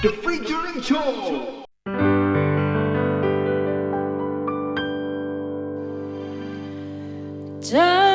The Featuring Show. ใ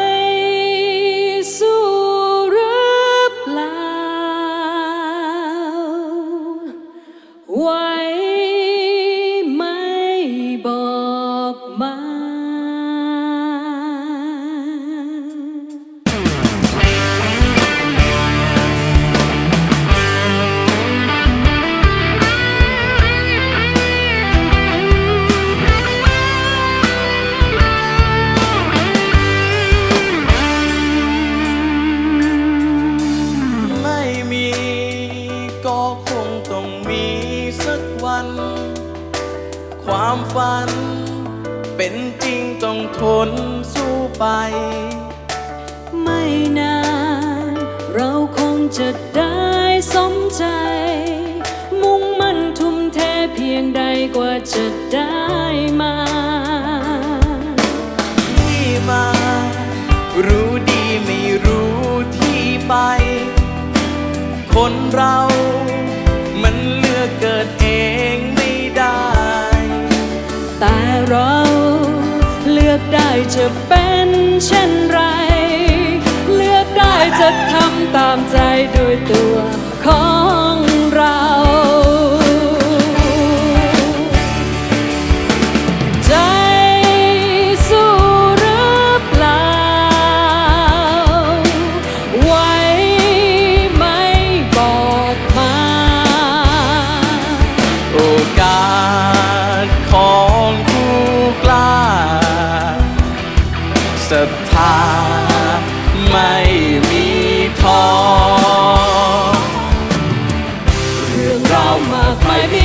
ความฝัน เป็นจริงต้องทนสู้ไป ไม่นาน เราคงจะได้สมใจ มุ่งมั่นทุ่มเทเพียงใดกว่าจะได้มาที่มา รู้ดีไม่รู้ที่ไป คนเรา จะเป็นเช่นไร เลือกได้จะทำตามใจด้วยตัว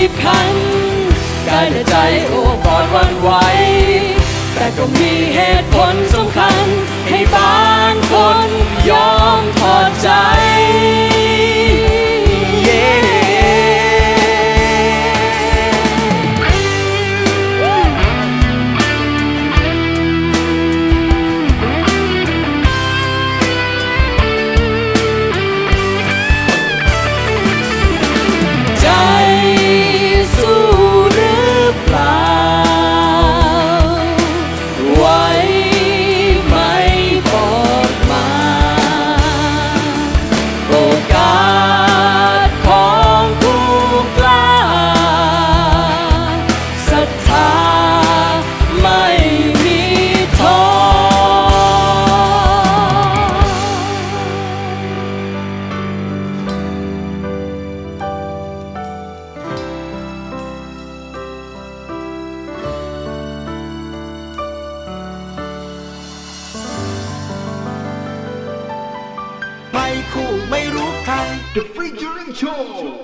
บีบคั้นกายและใจโอ้กอดวันไหวแต่ก็มีเหตุผลสำคัญ The Refrigeration!